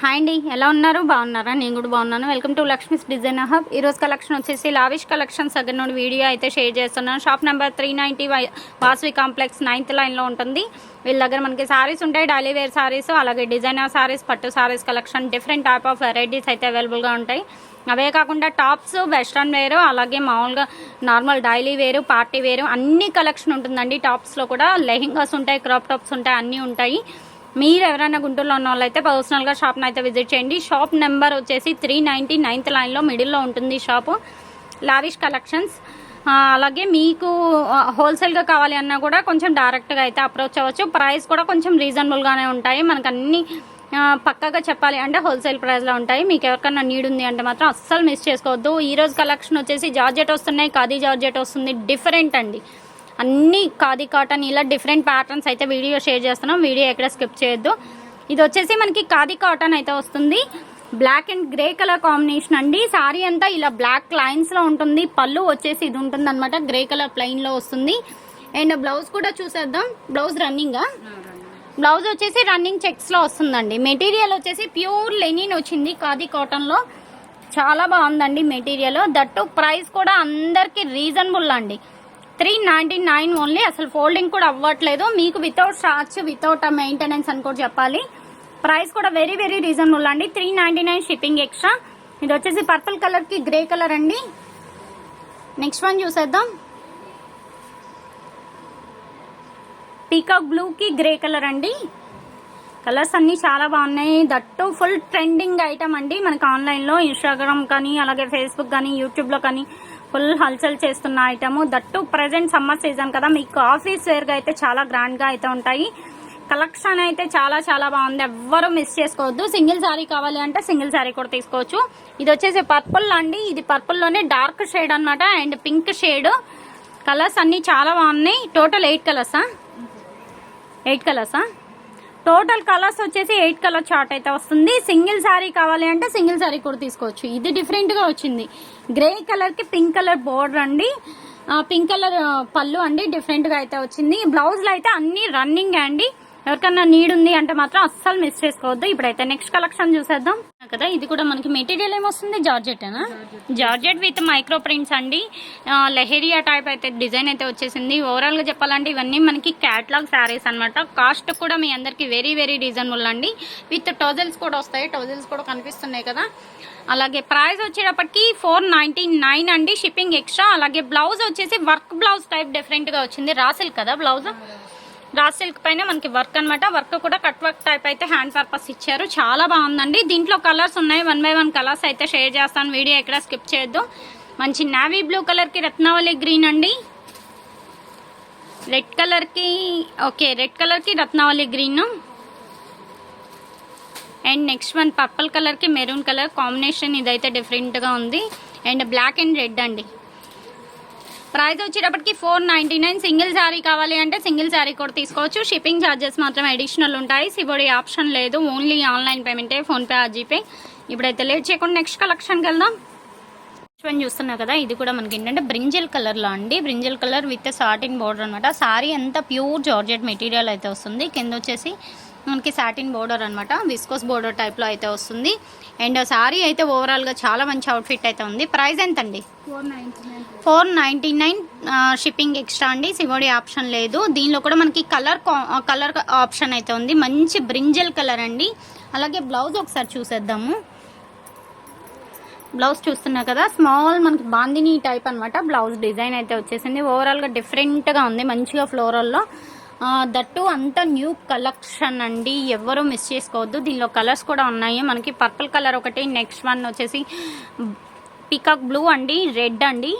Hi అండి ఎలా ఉన్నారు? బాగున్నారా? నేను కూడా బాగున్నాను. Welcome to Lakshmi's design hub ఈరోజు కలెక్షన్ వచ్చేసి లావిష్ కలెక్షన్స్ దగ్గర నుండి వీడియో అయితే షేర్ చేస్తున్నాను. Shop number three ninety Vasavi complex ninth లైన్లో ఉంటుంది. వీళ్ళ దగ్గర మనకి సారీస్ ఉంటాయి డైలీ వేర్ సారీస్ అలాగే డిజైనర్ సారీస్ పట్టు saris collection different type of varieties అయితే అవైలబుల్గా ఉంటాయి. అవే కాకుండా టాప్స్ వెస్ట్రన్ వేరు అలాగే మామూలుగా నార్మల్ డైలీ వేరు పార్టీ వేరు అన్ని కలెక్షన్ ఉంటుందండి. టాప్స్లో కూడా లెహింగాస్ ఉంటాయి క్రాప్ టాప్స్ ఉంటాయి అన్నీ ఉంటాయి. మీరు ఎవరైనా గుంటూరులో ఉన్న వాళ్ళైతే పర్సనల్గా షాప్ని అయితే విజిట్ చేయండి. షాప్ నెంబర్ వచ్చేసి త్రీ నైంటీ నైన్త్ లైన్లో మిడిల్లో ఉంటుంది షాపు లావిష్ కలెక్షన్స్ అలాగే మీకు హోల్సేల్గా కావాలి అన్నా కూడా కొంచెం డైరెక్ట్గా అయితే అప్రోచ్ అవ్వచ్చు. ప్రైస్ కూడా కొంచెం రీజనబుల్గానే ఉంటాయి. మనకు అన్ని పక్కగా పక్కాగా చెప్పాలి అంటే హోల్సేల్ ప్రైస్లో ఉంటాయి. మీకు ఎవరికైనా నీడ్ ఉంది అంటే మాత్రం అస్సలు మిస్ చేసుకోవద్దు. ఈరోజు కలెక్షన్ వచ్చేసి జార్జెట్ వస్తున్నాయి. ఖాదీ జార్జెట్ వస్తుంది. డిఫరెంట్ అండి. అన్ని ఖాదీ కాటన్ ఇలా డిఫరెంట్ ప్యాటర్న్స్ అయితే వీడియో షేర్ చేస్తున్నాం. వీడియో ఎక్కడ స్కిప్ చేయొద్దు. ఇది వచ్చేసి మనకి ఖాదీ కాటన్ అయితే వస్తుంది. Black and grey colour combination అండి. సారీ అంతా ఇలా బ్లాక్ లైన్స్లో ఉంటుంది. పళ్ళు వచ్చేసి ఇది ఉంటుంది అనమాట గ్రే కలర్ ప్లెయిన్లో వస్తుంది. అండ్ బ్లౌజ్ కూడా చూసేద్దాం. బ్లౌజ్ రన్నింగ్ బ్లౌజ్ వచ్చేసి రన్నింగ్ చెక్స్లో వస్తుందండి. మెటీరియల్ వచ్చేసి ప్యూర్ లెనిన్ వచ్చింది ఖాదీ కాటన్లో. చాలా బాగుందండి మెటీరియల్ దట్టు ప్రైస్ కూడా అందరికి రీజనబుల్ అండి. Three ninety nine only. అసలు ఫోల్డింగ్ కూడా అవ్వట్లేదు. మీకు వితౌట్ స్టార్చ్ వితౌట్ మెయింటెనెన్స్ అని కూడా చెప్పాలి. ప్రైస్ కూడా వెరీ వెరీ రీజనబుల్ అండి. Three ninety nine shipping extra ఇది వచ్చేసి పర్పుల్ కలర్కి గ్రే కలర్ అండి. నెక్స్ట్ వన్ చూసేద్దాం. పీకాక్ బ్లూకి గ్రే కలర్ అండి. కలర్స్ అన్నీ చాలా బాగున్నాయి. దట్టు ఫుల్ ట్రెండింగ్ ఐటమ్ అండి. మనకి ఆన్లైన్లో ఇన్స్టాగ్రామ్ కానీ అలాగే ఫేస్బుక్ కానీ యూట్యూబ్లో కానీ ఫుల్ హల్చల్ చేస్తున్న item. That present summer season కదా. మీకు ఆఫీస్ వేర్గా అయితే చాలా గ్రాండ్గా అయితే ఉంటాయి. కలెక్షన్ అయితే చాలా చాలా బాగుంది. ఎవ్వరూ మిస్ చేసుకోవద్దు. సింగిల్ శారీ కావాలి అంటే సింగిల్ శారీ కూడా తీసుకోవచ్చు. ఇది వచ్చేసి పర్పుల్ అండి. ఇది పర్పుల్లోనే డార్క్ షేడ్ అన్నమాట. అండ్ పింక్ షేడ్ కలర్స్ అన్నీ చాలా బాగున్నాయి. టోటల్ ఎయిట్ కలర్సా ఎయిట్ కలర్సా టోటల్ కలర్స్ వచ్చేసి ఎయిట్ కలర్ చార్ట్ అయితే వస్తుంది. సింగిల్ శారీ కావాలి అంటే సింగిల్ శారీ కూడా తీసుకోవచ్చు. ఇది డిఫరెంట్గా వచ్చింది. గ్రే కలర్కి పింక్ కలర్ బోర్డర్ అండి. పింక్ కలర్ పళ్ళు అండి. డిఫరెంట్గా అయితే వచ్చింది. బ్లౌజ్లు అయితే అన్నీ రన్నింగ్ అండి. ఎవరికన్నా నీడ్ ఉంది అంటే మాత్రం అస్సలు మిస్ చేసుకోవద్దు. ఇప్పుడైతే నెక్స్ట్ కలెక్షన్ చూసేద్దాం. కదా ఇది కూడా మనకి మెటీరియల్ ఏమొస్తుంది? జార్జెటేనా జార్జెట్ విత్ మైక్రో ప్రింట్స్ అండి. లెహెరియా టైప్ అయితే డిజైన్ అయితే వచ్చేసింది. ఓవరాల్గా చెప్పాలంటే ఇవన్నీ మనకి క్యాట్లాగ్ శారీస్ అన్నమాట. కాస్ట్ కూడా మీ అందరికి వెరీ వెరీ రీజనబుల్ అండి. విత్ టోజల్స్ కూడా వస్తాయి. టోజల్స్ కూడా కనిపిస్తున్నాయి కదా. అలాగే ప్రైస్ వచ్చేటప్పటికి ఫోర్ నైన్టీ నైన్ అండి. షిప్పింగ్ ఎక్స్ట్రా అలాగే బ్లౌజ్ వచ్చేసి వర్క్ బ్లౌజ్ టైప్ డిఫరెంట్గా వచ్చింది. రాసిల్ కదా బ్లౌజ్ రా సిల్క్ పైన మనకి వర్క్ అన్నమాట. వర్క్ కూడా కట్ వర్క్ టైప్ అయితే హ్యాండ్ పర్పస్ ఇచ్చారు. చాలా బాగుందండి. దీంట్లో కలర్స్ ఉన్నాయి. వన్ బై వన్ కలర్స్ అయితే షేర్ చేస్తాను. వీడియో ఎక్కడ స్కిప్ చేయొద్దు. మంచి నావీ బ్లూ కలర్కి రత్నావళి గ్రీన్ అండి. రెడ్ కలర్కి ఓకే రెడ్ కలర్కి రత్నావళి green and next one purple కలర్కి మెరూన్ కలర్ కాంబినేషన్ ఇదైతే డిఫరెంట్గా ఉంది. అండ్ బ్లాక్ అండ్ రెడ్ అండి. ప్రైస్ వచ్చేటప్పటికి four ninety nine single sari కావాలి అంటే సింగిల్ శారీ కూడా తీసుకోవచ్చు. షిప్పింగ్ ఛార్జెస్ మాత్రం అడిషనల్ ఉంటాయి. సిబోడి ఆప్షన్ లేదు. ఓన్లీ ఆన్లైన్ పేమెంటే ఫోన్పే జీపే ఇప్పుడైతే లేట్ చేయకుండా నెక్స్ట్ కలెక్షన్కి వెళ్దాం. వన్ చూస్తున్నా కదా ఇది కూడా మనకి ఏంటంటే బ్రింజల్ కలర్లో అండి. Brinjal colour with satin border అనమాట సారీ అంతా ప్యూర్ జార్జెట్ మెటీరియల్ అయితే వస్తుంది. కింద వచ్చేసి మనకి సాటిన్ బోర్డర్ అనమాట విస్కోస్ బోర్డర్ టైప్లో అయితే వస్తుంది. అండ్ సారీ అయితే ఓవరాల్గా చాలా మంచి అవుట్ఫిట్ అయితే ఉంది. ప్రైస్ ఎంత అండి four ninety nine shipping extra అండి. సివోడి ఆప్షన్ లేదు. దీనిలో కూడా మనకి కలర్ కలర్ ఆప్షన్ అయితే ఉంది. మంచి బ్రింజల్ కలర్ అండి. అలాగే బ్లౌజ్ ఒకసారి చూసేద్దాము. బ్లౌజ్ చూస్తున్నా కదా స్మాల్ మనకి బాందిని టైప్ అన్నమాట. బ్లౌజ్ డిజైన్ అయితే వచ్చేసింది. ఓవరాల్గా డిఫరెంట్గా ఉంది. మంచిగా ఫ్లోరల్లో దట్టు అంతా న్యూ కలెక్షన్ అండి. ఎవరు మిస్ చేసుకోవద్దు. దీనిలో కలర్స్ కూడా ఉన్నాయి. మనకి పర్పుల్ కలర్ ఒకటి నెక్స్ట్ వన్ వచ్చేసి పీకాక్ బ్లూ అండి రెడ్ అండి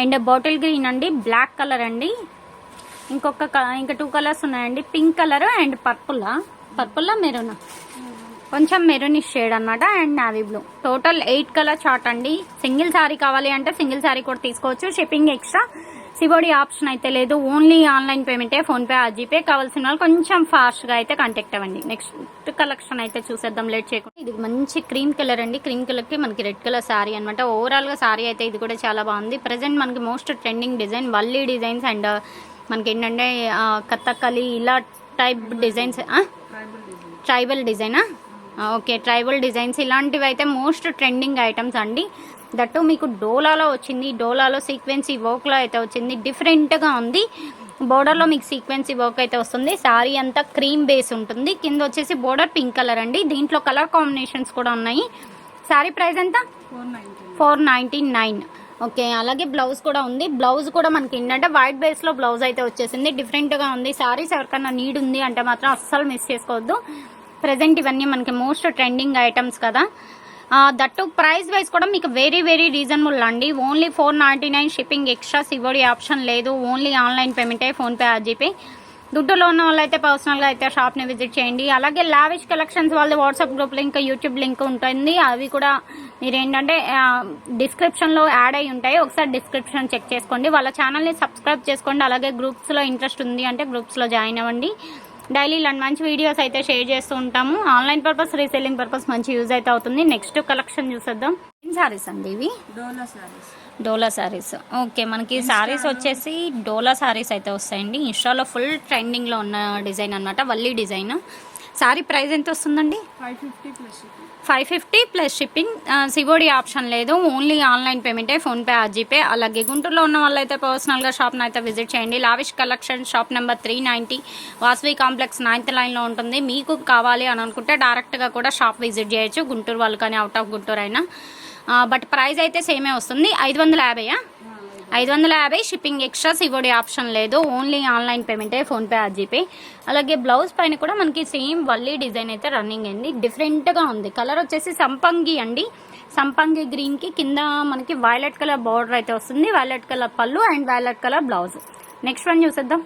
అండ్ బాటిల్ గ్రీన్ అండి బ్లాక్ కలర్ అండి. ఇంకొక ఇంకా టూ కలర్స్ ఉన్నాయండి. పింక్ కలర్ అండ్ పర్పులా. పర్పుల్లా మెరూనా. కొంచెం మెరూనిష్ షేడ్ అనమాట and navy blue. Total eight colour chart అండి. సింగిల్ శారీ కావాలి అంటే సింగిల్ శారీ కూడా తీసుకోవచ్చు. షిప్పింగ్ ఎక్స్ట్రా సివోడి ఆప్షన్ అయితే లేదు. ఓన్లీ ఆన్లైన్ పేమెంటే ఫోన్పే జీపే. కావాల్సిన వాళ్ళు కొంచెం ఫాస్ట్గా అయితే కాంటాక్ట్ అవ్వండి. నెక్స్ట్ కలెక్షన్ అయితే చూసేద్దాం. లేట్ చేయకుండా. ఇది మంచి క్రీమ్ కలర్ అండి. క్రీమ్ కలర్కి మనకి రెడ్ కలర్ శారీ అనమాట ఓవరాల్గా శారీ అయితే ఇది కూడా చాలా బాగుంది. ప్రజెంట్ మనకి most trending design Valli designs and మనకి ఏంటంటే కథకలి కథకళి ఇలా టైప్ డిజైన్స్ ట్రైబల్ డిజైనా? ఓకే. ట్రైబల్ డిజైన్స్ ఇలాంటివి అయితే మోస్ట్ ట్రెండింగ్ ఐటమ్స్ అండి. దట్టు మీకు డోలాలో వచ్చింది. డోలాలో సీక్వెన్సీ వర్క్లో అయితే వచ్చింది. డిఫరెంట్గా ఉంది. బోర్డర్లో మీకు సీక్వెన్సీ వర్క్ అయితే వస్తుంది. శారీ అంతా క్రీమ్ బేస్ ఉంటుంది. కింద వచ్చేసి బోర్డర్ పింక్ కలర్ అండి. దీంట్లో కలర్ కాంబినేషన్స్ కూడా ఉన్నాయి. శారీ ప్రైస్ ఎంత? Four ninety nine. ఓకే అలాగే బ్లౌజ్ కూడా ఉంది. బ్లౌజ్ కూడా మనకి ఏంటంటే వైట్ బేస్లో బ్లౌజ్ అయితే వచ్చేసింది. డిఫరెంట్గా ఉంది. సారీస్ ఎవరికన్నా నీడ్ ఉంది అంటే మాత్రం అస్సలు మిస్ చేసుకోవద్దు. ప్రెసెంట్ ఇవన్నీ మనకి మోస్ట్ ట్రెండింగ్ ఐటమ్స్ కదా. దట్టు ప్రైస్ వైజ్ కూడా మీకు వెరీ వెరీ రీజనబుల్ అండి. Only four ninety nine shipping extra COD option లేదు. ఓన్లీ ఆన్లైన్ పేమెంటే ఫోన్పే ఆర్జీపే దుడ్డులో ఉన్న వాళ్ళైతే పర్సనల్గా అయితే షాప్ని విజిట్ చేయండి. అలాగే లావిష్ కలెక్షన్స్ వాళ్ళది WhatsApp group link YouTube link ఉంటుంది. అవి కూడా మీరు ఏంటంటే డిస్క్రిప్షన్లో యాడ్ అయి ఉంటాయి. ఒకసారి డిస్క్రిప్షన్ చెక్ చేసుకోండి. వాళ్ళ ఛానల్ని సబ్స్క్రైబ్ చేసుకోండి. అలాగే గ్రూప్స్లో ఇంట్రెస్ట్ ఉంది అంటే గ్రూప్స్లో జాయిన్ అవ్వండి. డైలీ ఇలాంటి మంచి వీడియోస్ అయితే షేర్ చేస్తూ ఉంటాము. ఆన్లైన్ పర్పస్ రీసెల్లింగ్ పర్పస్ మంచి యూజ్ అయితే అవుతుంది. నెక్స్ట్ కలెక్షన్ చూసేద్దాం. ఏం సారీస్ అండి ఇవి? డోలా సారీస్ డోలా ఓకే మనకి శారీస్ వచ్చేసి డోలా శారీస్ అయితే వస్తాయండి. ఇన్స్టాలో ఫుల్ ట్రెండింగ్లో ఉన్న డిజైన్ అనమాట వల్లీ డిజైన్. శారీ ప్రైస్ ఎంత వస్తుందండి? Five fifty plus five fifty plus shipping. COD option లేదు. ఓన్లీ ఆన్లైన్ పేమెంటే ఫోన్పే జీపే అలాగే గుంటూరులో ఉన్న వాళ్ళైతే పర్సనల్గా షాప్ని అయితే విజిట్ చేయండి. Lavish collection shop number three ninety Vasavi complex ninth లైన్లో ఉంటుంది. మీకు కావాలి అని అనుకుంటే డైరెక్ట్గా కూడా షాప్ విజిట్ చేయొచ్చు. గుంటూరు వాళ్ళు కానీ అవుట్ ఆఫ్ గుంటూరు అయినా. బట్ ప్రైస్ అయితే సేమే వస్తుంది. ఐదు వందల యాభైయా? ఐదు వందల యాభై షిప్పింగ్ ఎక్స్ట్రాస్ ఇవ్వడే ఆప్షన్ లేదు. ఓన్లీ ఆన్లైన్ పేమెంటే ఫోన్పే జీపే అలాగే బ్లౌజ్ పైన కూడా మనకి సేమ్ వల్లీ డిజైన్ అయితే రన్నింగ్ అయింది డిఫరెంట్గా ఉంది. కలర్ వచ్చేసి సంపంగి అండి. సంపంగి గ్రీన్కి కింద మనకి వైలెట్ కలర్ బార్డర్ అయితే వస్తుంది. వైలెట్ కలర్ పళ్ళు and violet colour blouse next one చూసేద్దాం.